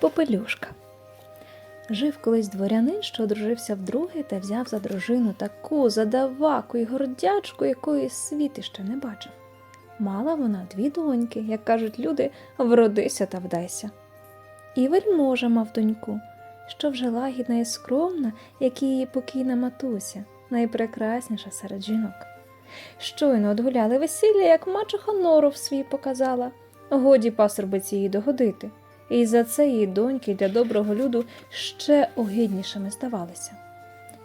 Попелюшка. Жив колись дворянин, що одружився вдруге та взяв за дружину таку задаваку і гордячку, якої світ іще не бачив. Мала вона дві доньки, як кажуть люди, вродися та вдайся. І вельможа мав доньку, що вже лагідна і скромна, як і її покійна матуся, найпрекрасніша серед жінок. Щойно одгуляли весілля, як мачуха норов свій показала. Годі пасорбиці їй догодити. І за це її доньки для доброго люду ще огиднішими здавалися.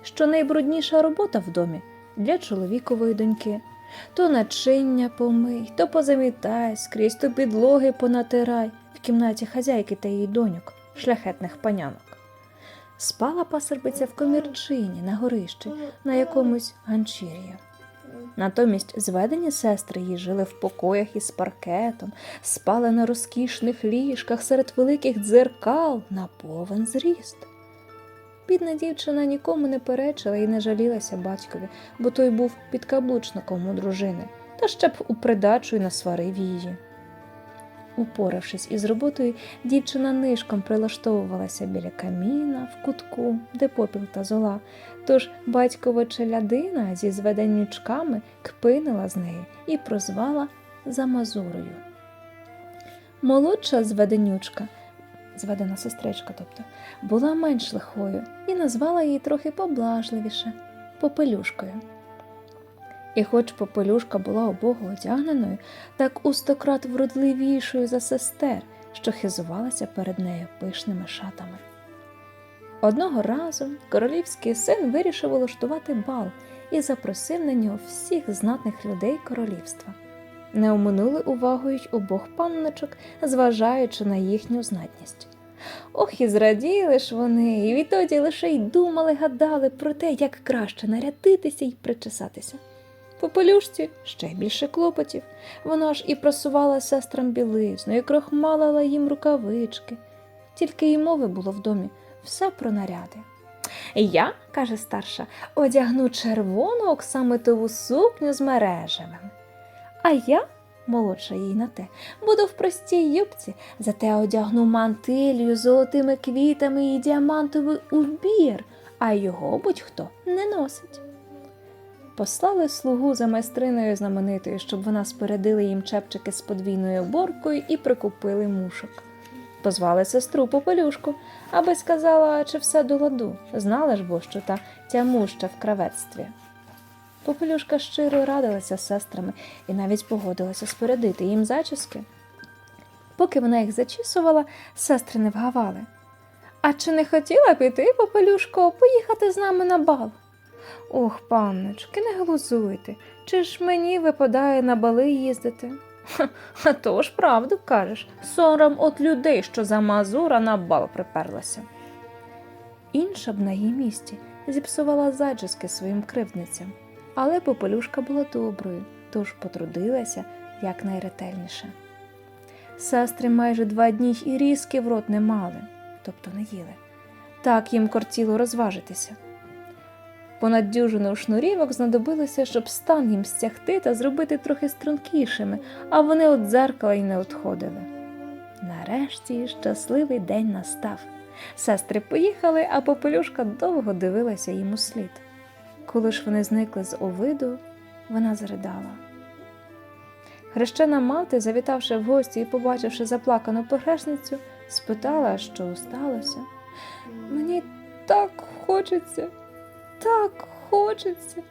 Що найбрудніша робота в домі для чоловікової доньки. То начиння помий, то позамітай скрізь, то підлоги понатирай в кімнаті хазяйки та її доньок, шляхетних панянок. Спала пасербиця в комірчині на горищі, на якомусь ганчір'ї. Натомість зведені сестри її жили в покоях із паркетом, спали на розкішних ліжках серед великих дзеркал на повен зріст. Бідна дівчина нікому не перечила і не жалілася батькові, бо той був підкаблучником у дружини, та ще б у придачу й насварив її. Упоравшись із роботою, дівчина нишком прилаштовувалася біля каміна в кутку, де попіл та зола, тож батькова челядина зі зведенючками кпинила з неї і прозвала Замазурою. Молодша зведенючка, зведена сестричка, тобто, була менш лихою і назвала її трохи поблажливіше попелюшкою. І хоч попелюшка була обого одягненою, так у стократ вродливішою за сестер, що хизувалася перед нею пишними шатами. Одного разу королівський син вирішив улаштувати бал і запросив на нього всіх знатних людей королівства. Не оминули увагою й обох панночок, зважаючи на їхню знатність. Ох, і зраділи ж вони, і відтоді лише й думали, гадали про те, як краще нарядитися й причесатися. По пелюшці ще більше клопотів. Вона ж і просувала сестрам білизну, і крохмалила їм рукавички. Тільки й мови було в домі все про наряди. Я, каже старша, одягну червону оксамитову сукню з мережевим. А я, молодша їй на те, буду в простій юбці, зате одягну мантилью з золотими квітами і діамантовий убір, а його будь-хто не носить. Послали слугу за майстриною знаменитою, щоб вона спередила їм чепчики з подвійною оборкою і прикупили мушок. Позвали сестру попелюшку, аби сказала, чи все до ладу. Знала ж бо, що та тямуща в кравецтві. Попелюшка щиро радилася з сестрами і навіть погодилася спередити їм зачіски. Поки вона їх зачісувала, сестри не вгавали. А чи не хотіла б і ти, попелюшко, поїхати з нами на бал? Ох, панночки, не глузуйте, чи ж мені випадає на бали їздити? «Ха, А то ж правду кажеш, сором от людей, що за мазура на бал приперлася. Інша б на її місці зіпсувала зачіски своїм кривдницям, але попелюшка була доброю, тож потрудилася якнайретельніше. Сестри майже два дні і різки в рот не мали, тобто не їли. Так їм кортіло розважитися. Понад дюжину шнурівок знадобилося, щоб стан їм стягти та зробити трохи стрункішими, а вони от дзеркала й не отходили. Нарешті щасливий день настав. Сестри поїхали, а попелюшка довго дивилася їм у слід. Коли ж вони зникли з овиду, вона заридала. Хрещена мати, завітавши в гості і побачивши заплакану погрешницю, спитала, що сталося. Мені так хочеться, так хочеться.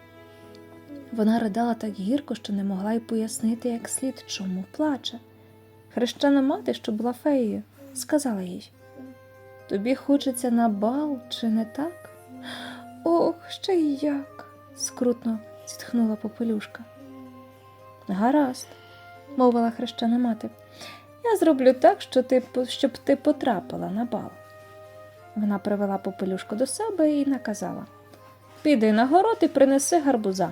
Вона ридала так гірко, що не могла й пояснити як слід, чому плаче. Хрещена мати, що була феєю, сказала їй Тобі хочеться на бал, чи не так? Ох, ще й як. скрутно зітхнула попелюшка. Гаразд, мовила хрещена мати. Я зроблю так, що ти, щоб ти потрапила на бал. Вона привела попелюшку до себе і наказала Піди на город і принеси гарбуза.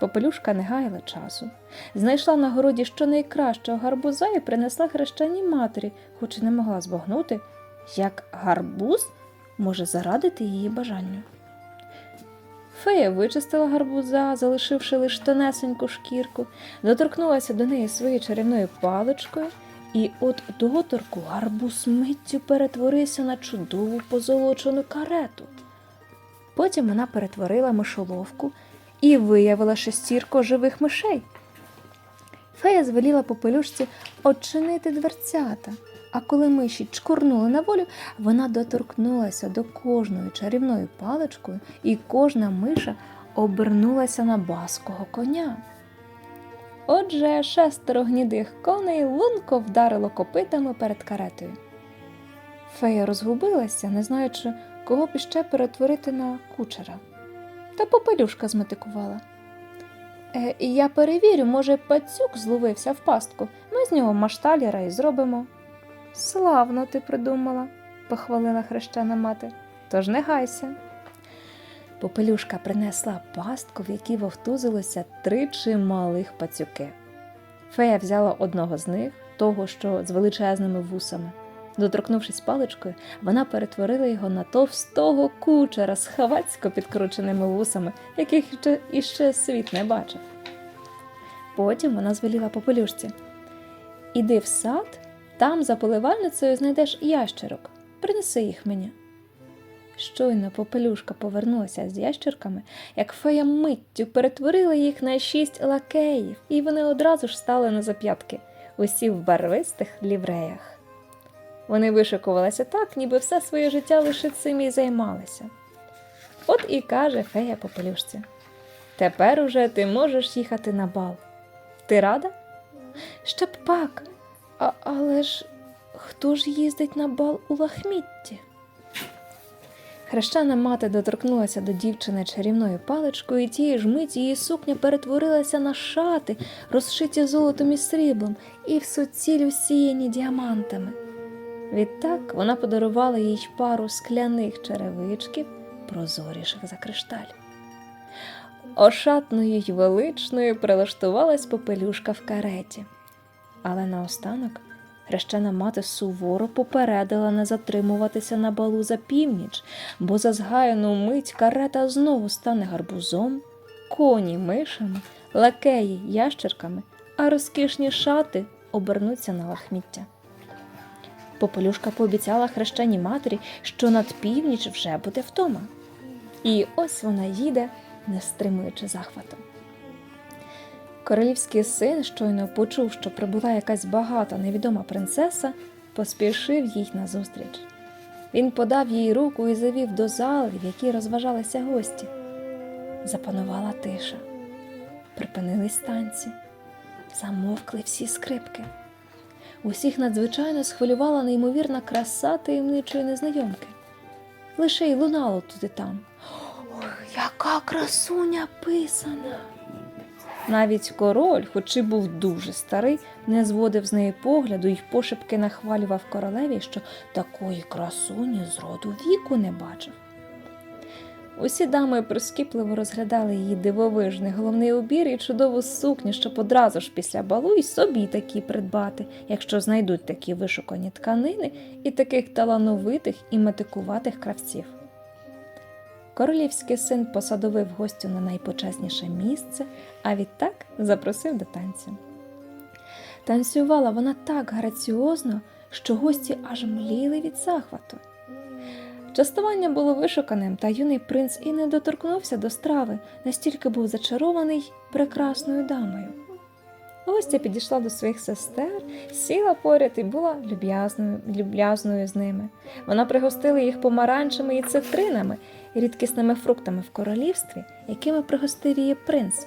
Попелюшка не гаяла часу. Знайшла на городі щонайкращого гарбуза і принесла хрещеній матері, хоч і не могла збагнути, як гарбуз може зарадити її бажанню. Фея вичистила гарбуза, залишивши лише тонесеньку шкірку, доторкнулася до неї своєю чарівною паличкою І от доторку гарбуз миттю перетворився на чудову позолочену карету. Потім вона перетворила мишоловку і виявила шестірку живих мишей. Фея звеліла попелюшці очинити дверцята, а коли миші чкурнули на волю, вона доторкнулася до кожної чарівною паличкою, і кожна миша обернулася на баского коня. Отже, шестеро гнідих коней лунко вдарило копитами перед каретою. Фея розгубилася, не знаючи, кого б іще перетворити на кучера. Та попелюшка зметикувала. Е, я перевірю, може, пацюк зловився в пастку. Ми з нього машталіра і зробимо. Славно ти придумала, похвалила хрещена мати. Тож не гайся. Попелюшка принесла пастку, в якій вовтузилося три чималих пацюки. Фея взяла одного з них, того, що з величезними вусами. Доторкнувшись паличкою, вона перетворила його на товстого кучера з хавацько підкрученими вусами, яких ще, іще світ не бачив. Потім вона звеліла попелюшці Іди в сад, там за поливальницею знайдеш ящерок. Принеси їх мені. Щойно попелюшка повернулася з ящерками, як фея миттю перетворила їх на шість лакеїв, і вони одразу ж стали на зап'ятки, усі в барвистих лівреях. Вони вишикувалися так, ніби все своє життя лише цим і займалися. От і каже фея попелюшці: Тепер уже ти можеш їхати на бал. Ти рада? Ще б пак. А, але ж хто ж їздить на бал у лахмітті? Хрещена мати доторкнулася до дівчини чарівною паличкою, і тієї ж миті її сукня перетворилася на шати, розшиті золотом і сріблом, і в суціль усіяні діамантами. Відтак вона подарувала їй пару скляних черевичків, прозоріших за кришталь. Ошатною й величною прилаштувалась попелюшка в кареті. Але наостанок хрещена мати суворо попередила не затримуватися на балу за північ, бо за згаяну мить карета знову стане гарбузом, коні мишами, лакеї ящерками, а розкішні шати обернуться на лахміття. Попелюшка пообіцяла хрещеній матері, що над північ вже буде вдома. І ось вона їде, не стримуючи захвату. Королівський син щойно почув, що прибула якась багата невідома принцеса, поспішив їй назустріч. Він подав їй руку і завів до зали, в якій розважалися гості. Запанувала тиша, припинились танці, замовкли всі скрипки. Усіх надзвичайно схвилювала неймовірна краса таємничої незнайомки. Лише й лунало тут і там. Ох, яка красуня писана! Навіть король, хоч і був дуже старий, не зводив з неї погляду й пошепки нахвалював королеві, що такої красуні з роду віку не бачив. Усі дами прискіпливо розглядали її дивовижний головний убір і чудову сукню, щоб одразу ж після балу й собі такі придбати, якщо знайдуть такі вишукані тканини і таких талановитих і метикуватих кравців. Королівський син посадовив гостю на найпочесніше місце, а відтак запросив до танцю. Танцювала вона так граціозно, що гості аж мліли від захвату. Частування було вишуканим, та юний принц і не доторкнувся до страви, настільки був зачарований прекрасною дамою. Гостя підійшла до своїх сестер, сіла поряд і була люб'язною, люб'язною з ними. Вона пригостила їх помаранчами і цитринами, рідкісними фруктами в королівстві, якими пригостив її принц,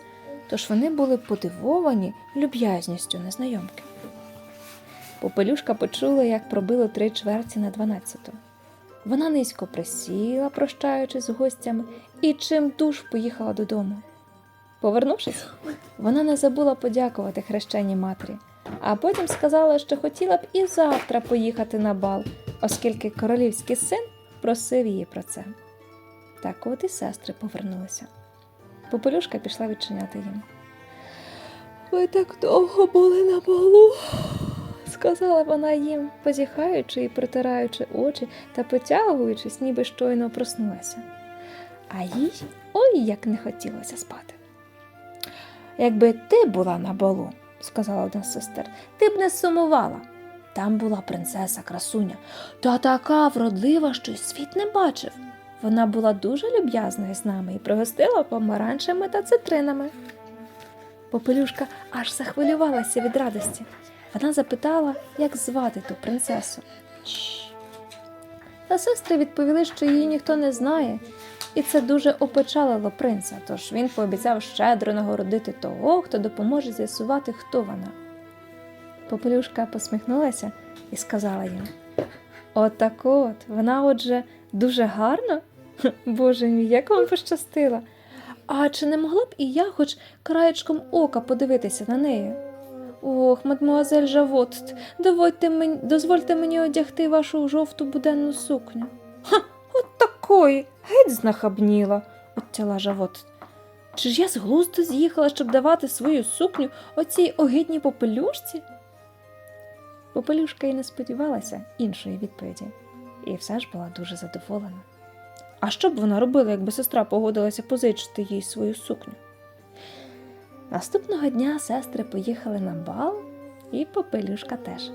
тож вони були подивовані люб'язністю незнайомки. Попелюшка почула, як пробило три чверті на дванадцяту. Вона низько присіла, прощаючись з гостями, і чим душ поїхала додому. Повернувшись, вона не забула подякувати хрещеній матері, а потім сказала, що хотіла б і завтра поїхати на бал, оскільки королівський син просив її про це. Так от і сестри повернулися. Попелюшка пішла відчиняти їм. Ви так довго були на балу, сказала вона їм, позіхаючи і притираючи очі та потягуючись, ніби щойно проснулася. А їй ой як не хотілося спати. Якби ти була на балу, сказала одна з сестер, ти б не сумувала. Там була принцеса красуня, та така вродлива, що й світ не бачив. Вона була дуже люб'язною з нами і пригостила помаранчами та цитринами. Попелюшка аж захвилювалася від радості. Вона запитала, як звати ту принцесу. Та сестри відповіли, що її ніхто не знає, і це дуже опечалило принца, тож він пообіцяв щедро нагородити того, хто допоможе з'ясувати, хто вона. Попелюшка посміхнулася і сказала їм: Отак от, вона отже дуже гарна? Боже мій, як вам пощастило! А чи не могла б і я хоч краєчком ока подивитися на неї? Ох, мадмуазель Жавот, доводьте мені, дозвольте мені одягти вашу жовту буденну сукню. Ха, от такої, геть знахабніла, оттяла Жавот. Чи ж я з глузду з'їхала, щоб давати свою сукню оцій огидній попелюшці? Попелюшка й не сподівалася іншої відповіді, і все ж була дуже задоволена. А що б вона робила, якби сестра погодилася позичити їй свою сукню? Наступного дня сестри поїхали на бал, і попелюшка теж.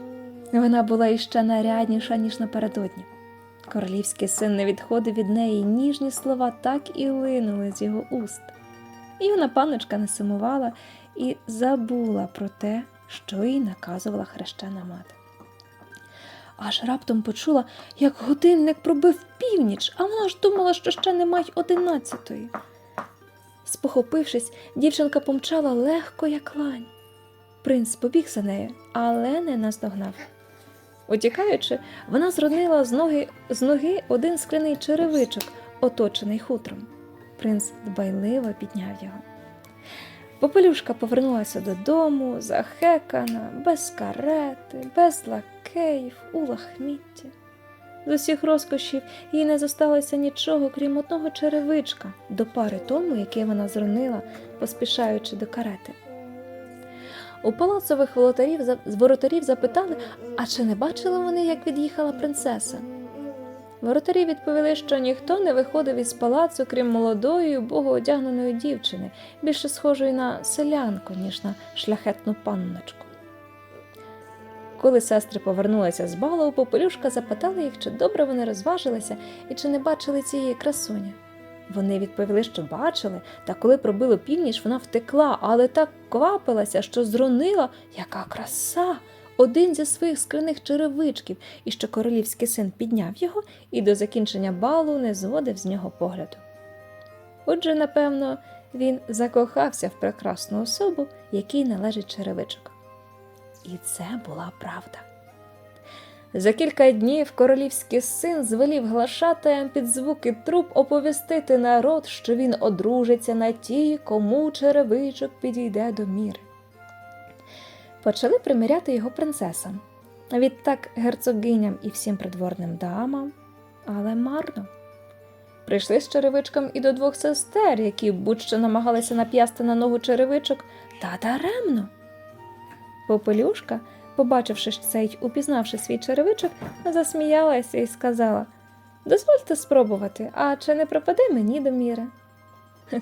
Вона була іще нарядніша, ніж напередодні. Королівський син не відходив від неї, ніжні слова так і линули з його уст. І вона панночка не сумувала і забула про те, що їй наказувала хрещена мати. Аж раптом почула, як годинник пробив північ, а вона ж думала, що ще немає одинадцятої. Спохопившись, дівчинка помчала легко, як лань. Принц побіг за нею, але не наздогнав. Утікаючи, вона зронила з ноги, з ноги один скляний черевичок, оточений хутром. Принц дбайливо підняв його. Попелюшка повернулася додому, захекана, без карети, без лакеїв, у лахмітті. З усіх розкошів їй не зосталося нічого, крім одного черевичка, до пари тому, який вона зронила, поспішаючи до карети. У палацових волотарів, воротарів запитали, а чи не бачили вони, як від'їхала принцеса? Воротарі відповіли, що ніхто не виходив із палацу, крім молодої, богоодягненої дівчини, більше схожої на селянку, ніж на шляхетну панночку. Коли сестри повернулися з балу, попелюшка запитала їх, чи добре вони розважилися і чи не бачили цієї красуні. Вони відповіли, що бачили, та коли пробило північ, вона втекла, але так квапилася, що зронила, яка краса, один зі своїх скляних черевичків, і що королівський син підняв його і до закінчення балу не зводив з нього погляду. Отже, напевно, він закохався в прекрасну особу, якій належить черевичок. І це була правда. За кілька днів королівський син звелів глашатаєм під звуки труб оповістити народ, що він одружиться на тій, кому черевичок підійде до міри. Почали примиряти його принцесам, відтак герцогиням і всім придворним дамам, але марно. Прийшли з черевичком і до двох сестер, які будь-що намагалися нап'ясти на ногу черевичок, та даремно. Попелюшка, побачивши це й упізнавши свій черевичок, засміялася і сказала Дозвольте спробувати, а чи не пропаде мені до міри?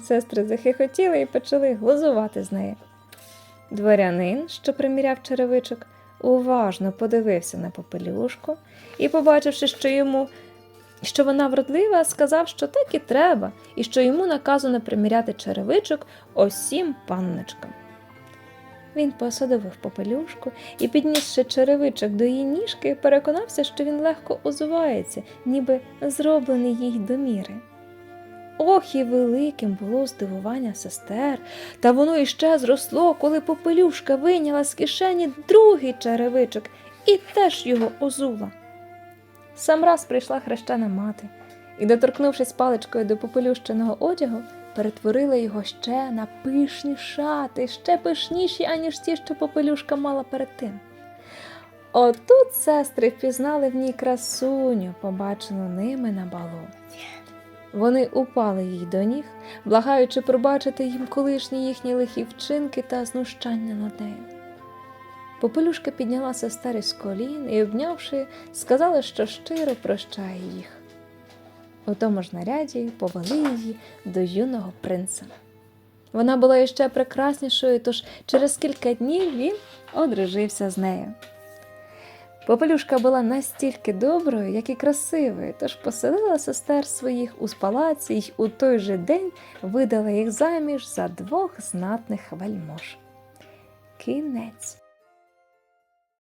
Сестри захихотіли і почали глузувати з неї. Дворянин, що приміряв черевичок, уважно подивився на попелюшку і, побачивши, що йому що вона вродлива, сказав, що так і треба, і що йому наказано приміряти черевичок осім панночкам. Він посадовив попелюшку і, піднісши черевичок до її ніжки, переконався, що він легко озувається, ніби зроблений їй до міри. Ох, і великим було здивування сестер, та воно іще зросло, коли попелюшка вийняла з кишені другий черевичок і теж його озула. Сам раз прийшла хрещена мати і, доторкнувшись паличкою до попелющеного одягу, перетворила його ще на пишні шати, ще пишніші, аніж ті, що попелюшка мала перед тим. Отут сестри впізнали в ній красуню, побачену ними на балу. Вони упали їй до ніг, благаючи пробачити їм колишні їхні лихі вчинки та знущання над нею. Попелюшка підняла сестер із колін і, обнявши, сказала, що щиро прощає їх. У тому ж наряді повели її до юного принца. Вона була іще прекраснішою, тож через кілька днів він одружився з нею. Попелюшка була настільки доброю, як і красивою, тож поселила сестер своїх у палаці й у той же день видала їх заміж за двох знатних вельмож. Кінець.